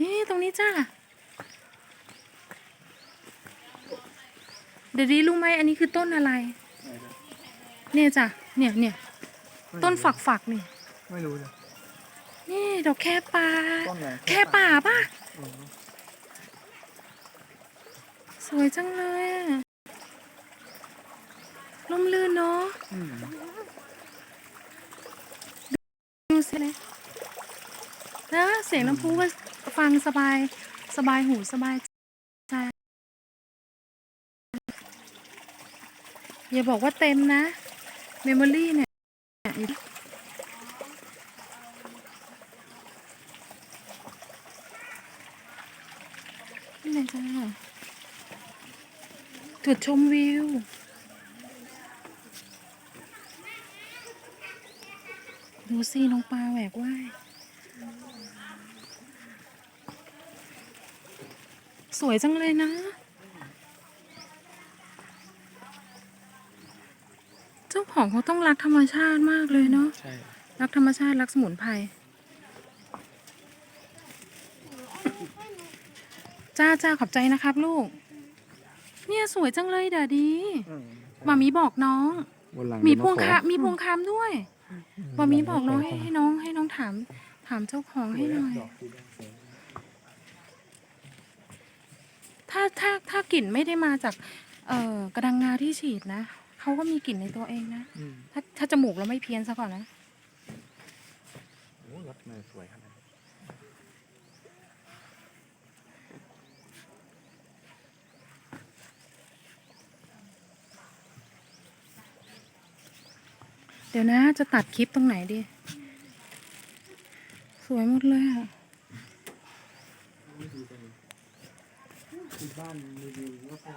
นี่ตรงนี้จ้าเดี๋ยวดีรู้ไหมอันนี้คือต้นอะไร เนี่ยจ้ะเนี่ยเนี่ยต้นฝักฝักๆนี่ ไม่รู้เลยนี่ดอกแค่ป่าต้นไหนแค่ป่าป่ะอ๋อสวยจังเลย อะร่มรื่นเนาะดูสิเลยนะเสียงน้ำพุก็ฟังสบาย สบายหูสบายใจอย่าบอกว่าเต็มนะเมมโมรี่เนี่ยนี่เลยจ้าจุดชมวิว ดูสิน้องปลาแหวกว่ายสวยจังเลยนะเจ้าของเขาต้องรักธรรมชาติมากเลยเนาะใช่รักธรรมชาติรักสมุนไพรจ้าจ้าขอบใจนะครับ ลูก เนี่ยสวยจังเลยดาดีอืมมามีบอกน้องวันหลังมีเดี๋ยพวงขอคามีพวงคามด้วย มามีบอกน้องให้ให้น้องให้น้องถาม ถามเจ้าของให้หน่อยดกสีแดงสวยถ้าถ้าถ้ากลิ่นไม่ได้มาจาก เอ่อกระดังงาที่ฉีดนะเขาก็มีกลิ่นในตัวเองนะอืมถ้าถ้าจมูกเราไม่เพี้ยนซะก่อนนะ โอ้รักเนยสวยขนาด เดี๋ยวนะจะตัดคลิปตรงไหนดี สวยหมดเลยอะบ้านมีวิวก็พอ